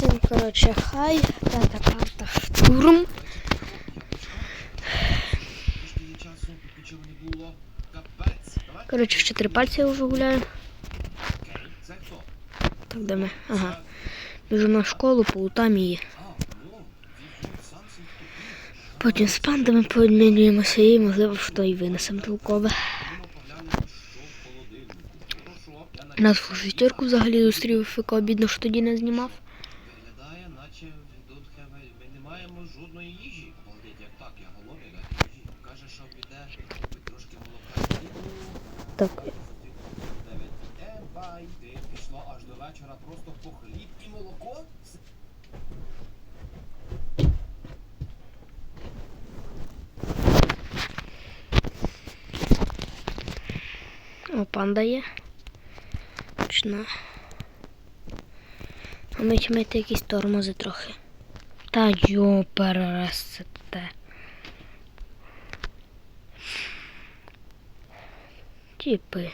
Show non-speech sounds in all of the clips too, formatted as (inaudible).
Всім, коротше, хай. П'ята карта. Капець. Давай. Коротше, в чотири пальці я вже гуляю. Так, де ми? Ага. Біжу на школу, полутам її. Потім з пандами пообмінюємося і, можливо, що і винесемо толкове. В Нас в шестерку взагалі зустрів Фіко, обідно, що тоді не знімав. Так. Пішло аж до вечора просто по хліб і молоко? О, панда є. Точно. А ми чмити якісь тормози трохи. Та йо, перересете. Тіпи.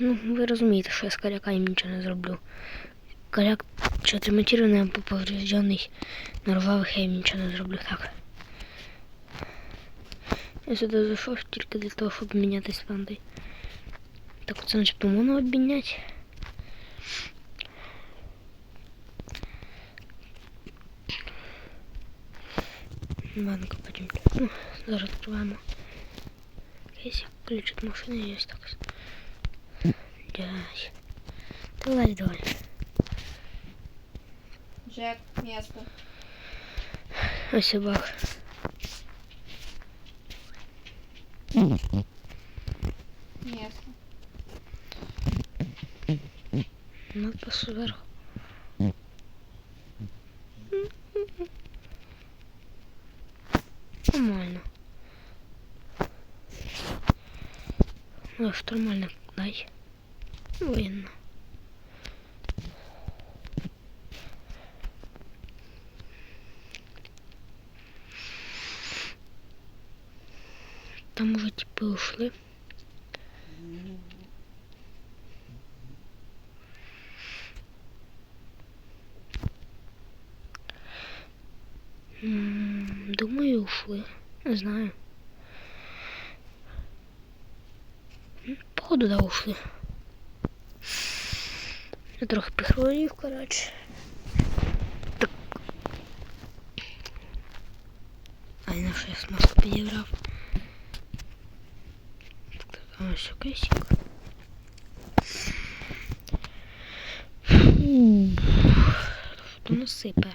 Ну, ви розумієте, що я з каляка їм нічого не зроблю. Каляк чотиримотірований або повреждений на рвавих я їм нічого не зроблю так. Я сюди зайшов тільки для того, щоб мінятися з пандою. Так оце начебто можна обміняти. Банку потім. Ну, зараз відкриваємо. Если ключ от машины есть так. Дядь. Ты давай. Джек, место. А собак. Место. Надо сверху. Штурмальник дай. Видно. Там уже типы ушли. Думаю, ушли. Знаю. Походу, ушли. Я трохи прихворів, коротше. Так. А я що я смазку підібрав. Так, а ось кейсик. Фу. Що насипе.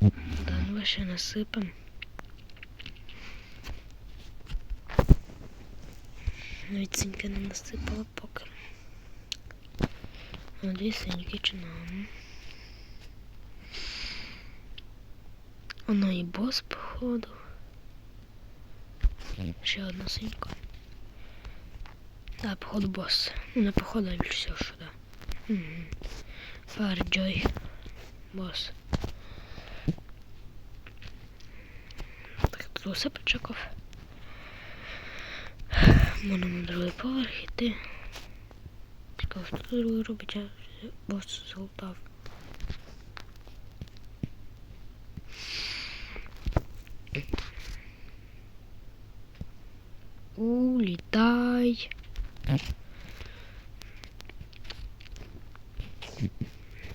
Да, ну ще насипем. Навіть синьки не насипала поки. А дві синьки чи нам. Воно і бос, походу. Ще одна синька. Да, походу бос. Ну, не походу, а більше всього, що да. Угу. Фарджой. Бос. Тут почекав. Можна на другий поверх іти. Цікаво, що другий робить, а бо золотав. Улітай.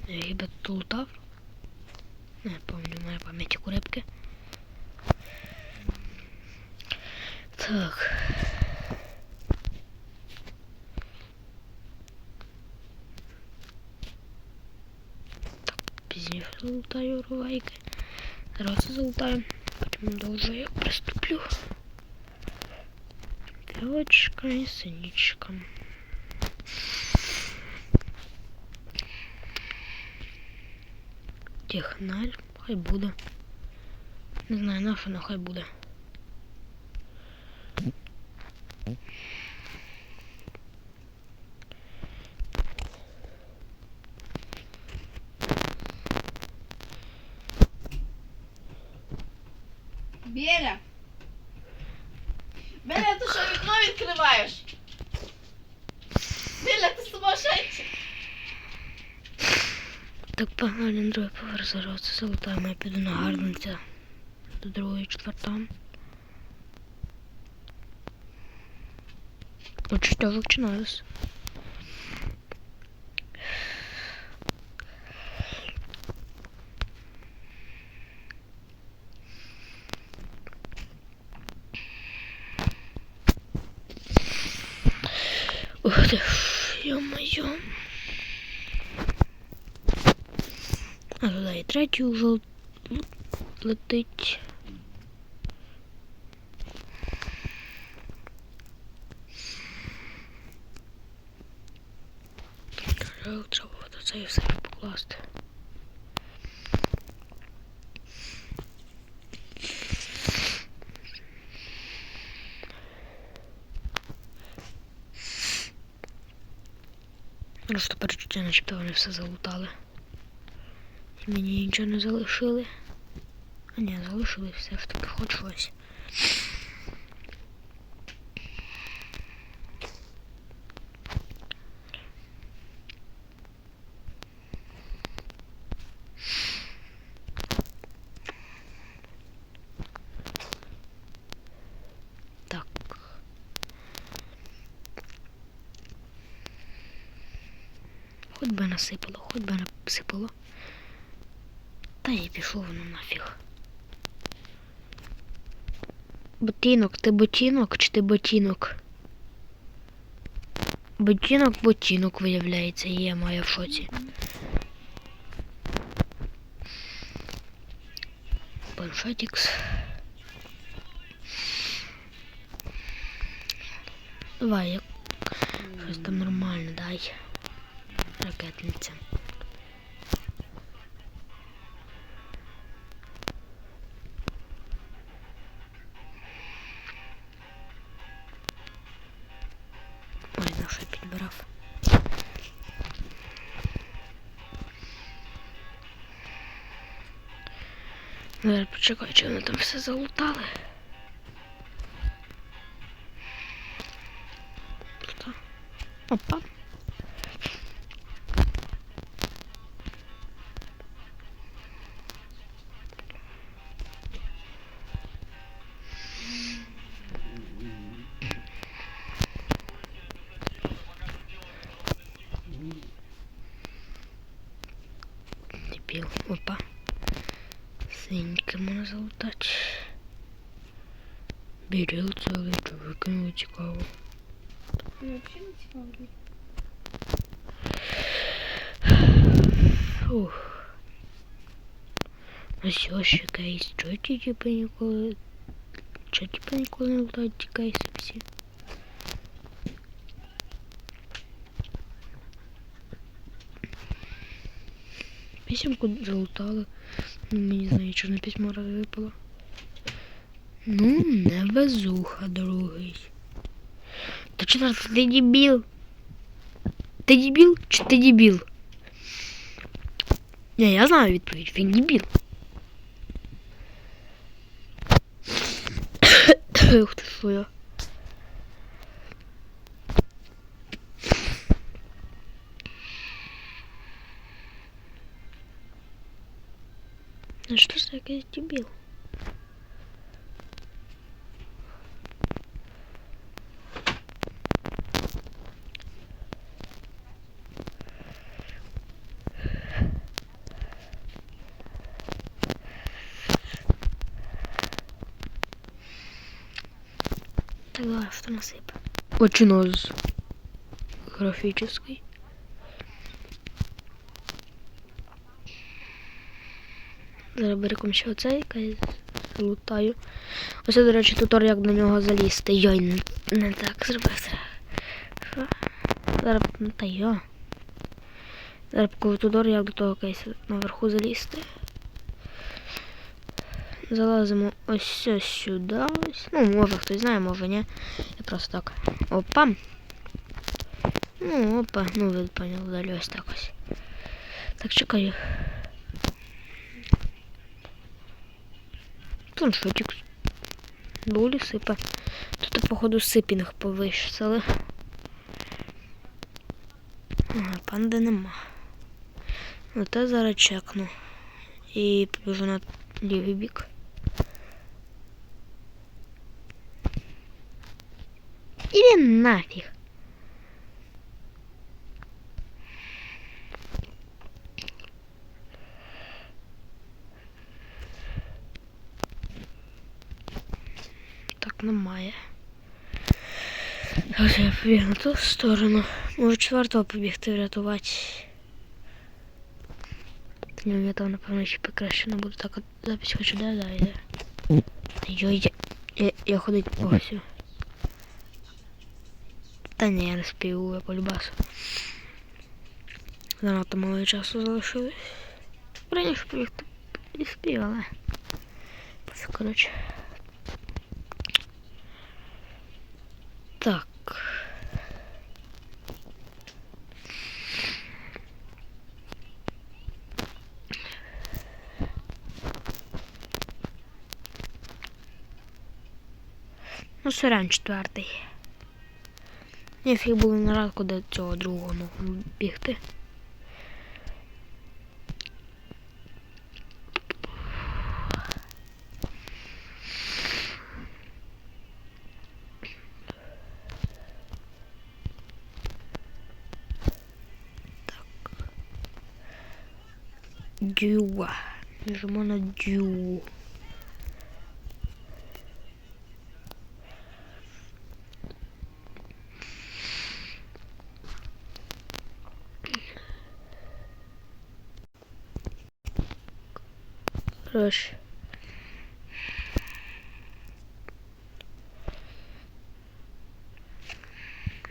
Я хіба тут лутав? Не пам'ятаю, моя пам'ять у рибки. Так. Так, пізніше залутаю рувайки. Зараз це залутаю. Потім довже я приступлю. Білочка і синічка. Техналь, хай буде. Не знаю, на що, але хай буде. Беря, Біля, ти що вікно відкриваєш? Біля, ти сумасшедший. Так погнали на другий поверх зараз залутаємо. Я піду на гарниця до другої четверта. Почуття що починалось. Ух ти, ё-моё. А туди і третій вже л- летить. Треба буде це і все покласти. Просто перечуття, начебто вони все залутали. Мені нічого не залишили. А ні, залишили все ж таки хоч щось. Хоч би насипало, хоч би насипало. Та й пішло воно нафіг. Ботинок, ти ботинок чи ти ботинок? Ботинок, ботинок виявляється, є моя в шоці. Планшетикс. Давай, як щось там нормально, дай. Ракетниця. Зараз почекай, чи вони там все залутали. Опа. Біріл цілий, що викинули цікаво. Ну, взагалі не цікаво. Фух. А що ще кейс? Чого ті типу ніколи... Чого типу ніколи не лутають ті кейси всі? Писемку залутали. Ну, мені знаю, чорне письмо раз випало. Ну, не везуха, другий. Та четвертий, ти дебіл? Ти дебіл чи ти дебіл? Ні, я знаю відповідь, він дебіл. (coughs) Ух ти, що я. Ну що ж якийсь дебіл? Насыпь. Очень нос графический. Зараз беремо ще оцей, який лутаю. Ось, до речі, тутор, як на нього залізти. Йой, не, не так зробив. Зараз, ну та йо. Зараз покажу тутор, як до того кейсу наверху залізти. Залазимо ось сюди. Ну, може хтось знає, може ні. Я просто так. Опа. Ну, опа. Ну, ви поняли, далі ось так ось. Так, чекаю. Планшетик. Долі сипе. Тут, походу, сипінг повишили. Ага, панди нема. Ну, те зараз чекну. І побіжу на лівий бік. Іди нафіг. Так, немає. Ось я побіг на ту сторону. Можу четвертого побігти врятувати. Ні, я там, напевно, ще краще не буду. Так, от запись хочу, да, да, йде. Йой, я, я, я ходить по всю. Та ні, я не спів, я полюбасу. Занадто мало часу залишилось. Раніше побігти і спів, але. Пофіг, коротше. Так. Ну, сорян четвертий. Я фіг було на ранку до цього другого ну, бігти. Дюа. Нажму на дю. Короче.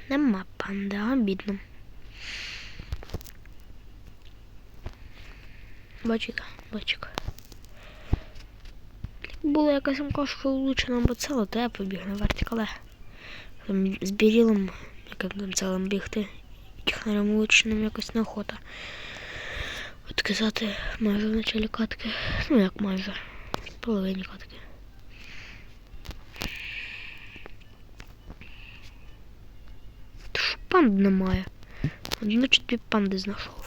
Нема панда, обідно. Бачика, бачика. Була якась мкашка влучена, бо це я побіг на вертикале. Там з бірілом, яким там целим бігти, тихнарем влученим якось неохота. От казати майже в началі катки. Ну як майже. Половині катки. Панд немає. Значить дві панди знайшов.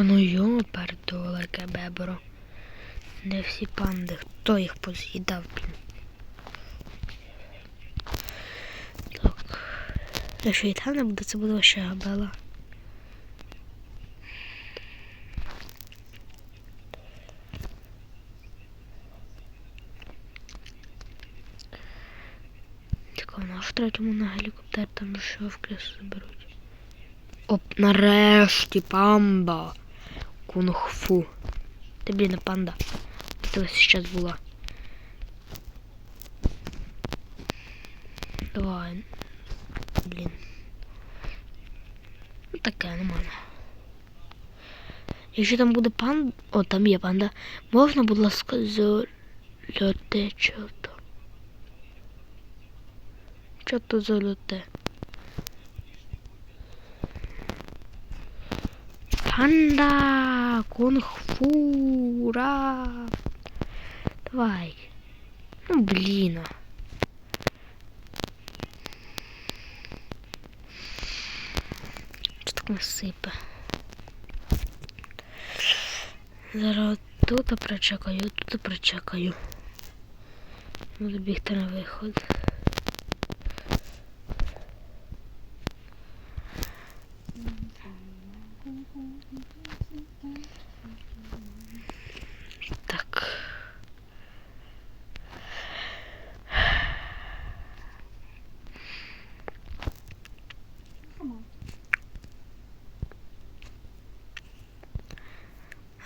Та ну йопер доларке бебро. Де всі панди? Хто їх поз'їдав, блін? Так. Якщо і там не буде, це буде ще габела. Цікаво, наш в третьому на гелікоптер там крису заберуть. Оп, нарешті памба. Кунг-фу. Ти, блін, панда. Ось зараз була. Давай. Блін. Ну таке нормально. Якщо там буде панда... О, там є панда. Можна, будь ласка, зольоте чого-то. Що-то зольоте. Панда! Кунг-фу! Ура! Давай. Ну, блін. а. Що так не сипе? Зараз тут прочекаю, тут прочекаю. Буду бігти на виход.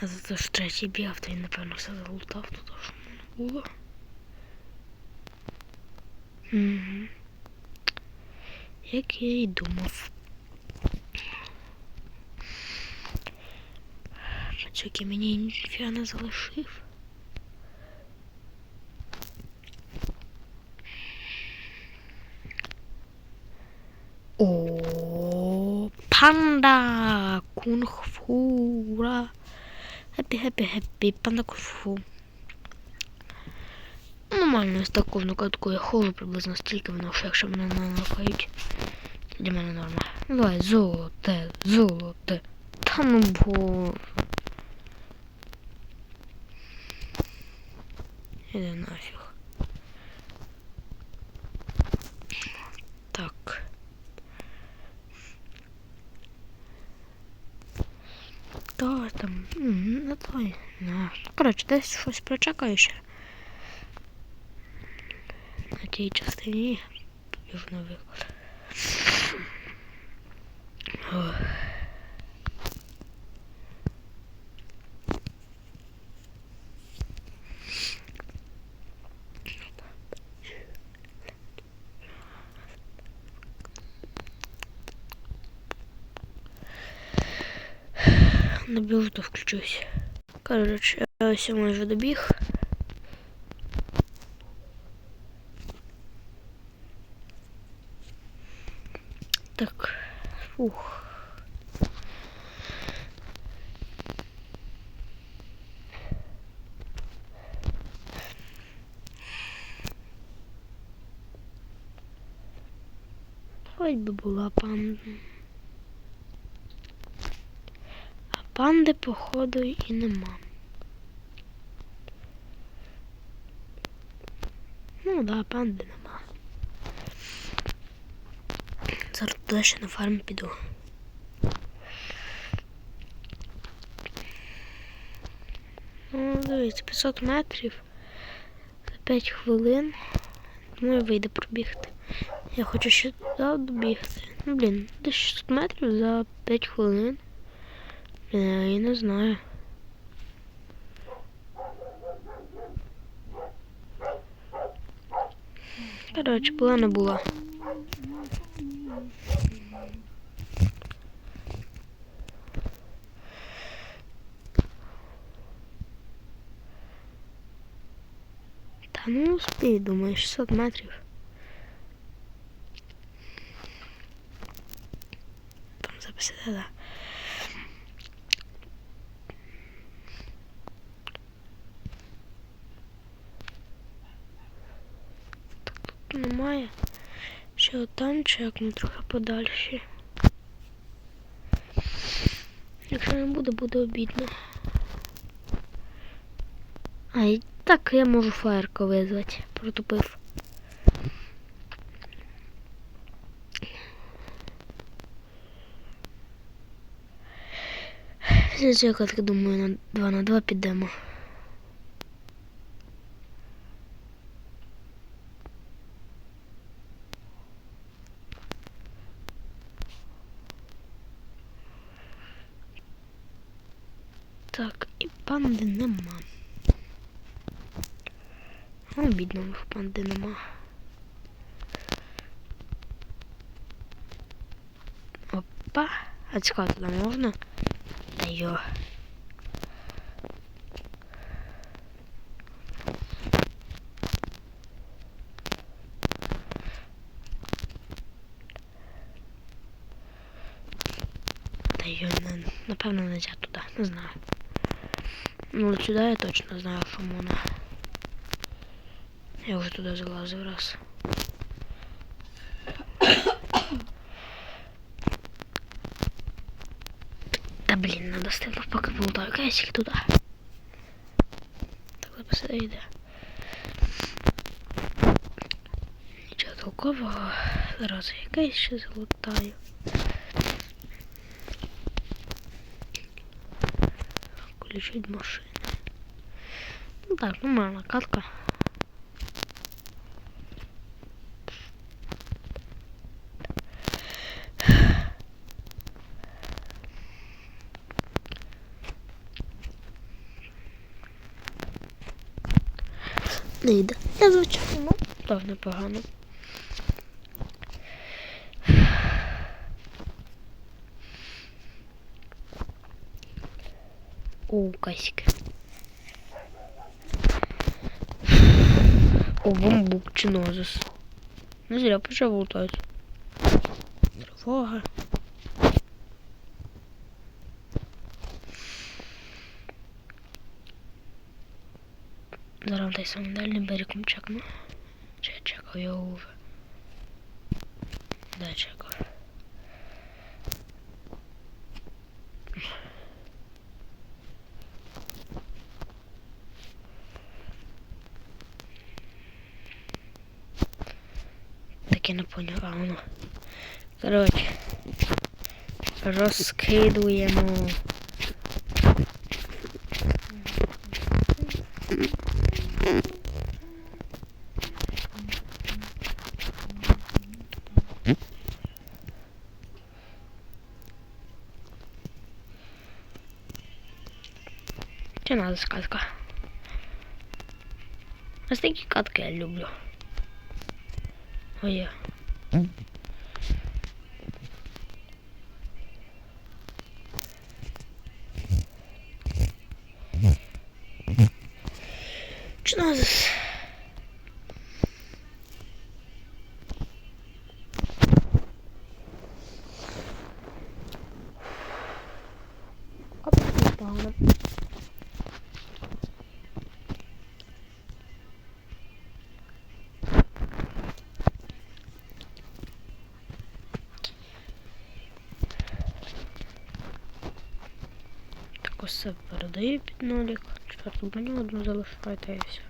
А за це ще ще бігав, то він, напевно, все залутав тут, що в було. Угу. Як я і думав. Чоки, мені ніфіга не залишив. О, панда! Кунг-фура! Ура. Хеппі, хеппі, хеппі. Панда кунг-фу. Нормально, ось таку кожну катку я ходжу приблизно стільки воно, що якщо мене не накають, для мене норма. Ну, Давай, золоте, золоте. Та ну бо. Іди нафіг. Той. Не. Коротше, десь щось прочекаю ще. На тій частині на виклад. Добіжу, то включусь. Коротше, я ось я майже добіг. Так, фух. Хоч би була панда. А панди, походу, і нема. Ну да, панди нема. Зараз туди ще на фарм піду. Ну, дивіться, 500 метрів за 5 хвилин. Думаю, вийде пробігти. Я хочу ще туди добігти. Ну, блін, десь 600 метрів за 5 хвилин. Блін, я і не знаю. Коротше, була не була. Та ну успій, думаю, 600 метрів. Там записати, да. Отам чекну трохи подальше. Якщо не буде, буде обідно. А, і так я можу фаєрку визвати. Протупив. Я так думаю, на 2 на 2 підемо. Так, і панди нема. Обідно, них панди нема. Опа, а цікаво туди можна? Та йо. Та йо, не, напевно, не можна туди, не знаю. Ну, от сюди я точно знаю, що можна. Я вже туди залазив раз. (coughs) Та блін, надо стати поки полутаю кейсик туди. Так записати йде. Нічого толкового. Зараз я кейс ще залутаю. Включить машину. Ну так, нормальна катка. Не йде. Я звичайно, ну, так непогано. О, касик. Ovum bukçu nozes. Нельзя зря причем болтать. Дрова. Zarandaysam derdin beri kum çakma. Çek çek o. Da çek. Чекав. Так я не поняв, а воно. Коротше. Чи надо сказка? Ось такі катки я люблю. Yeah. Чи надо? Передаю під нолік. Четверту броню одну залишайте і все.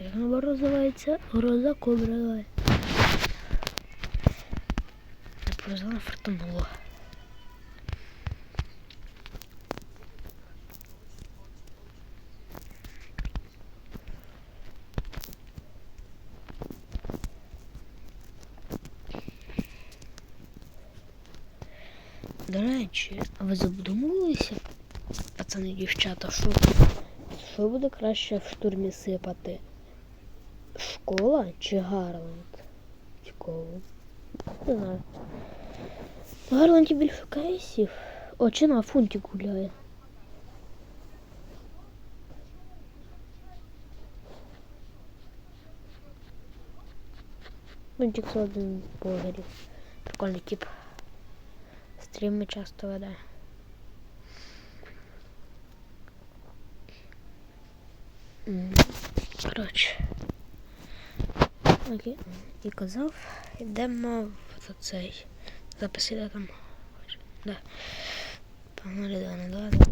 Як називається? Гроза кобра. Повезло, фартануло. До речі, а ви задумувалися, пацани дівчата, що, що буде краще в штурмі сипати? Школа чи Гарланд? Цікаво. Не знаю. В Гарланді більше кейсів. О, чи на фунтик гуляє. Фунтик з один погорів. Прикольний тип. Стріми часто веде. Коротше. Окей. І казав, йдемо в цей. Запис іде там. Да. Погнали, да, на два.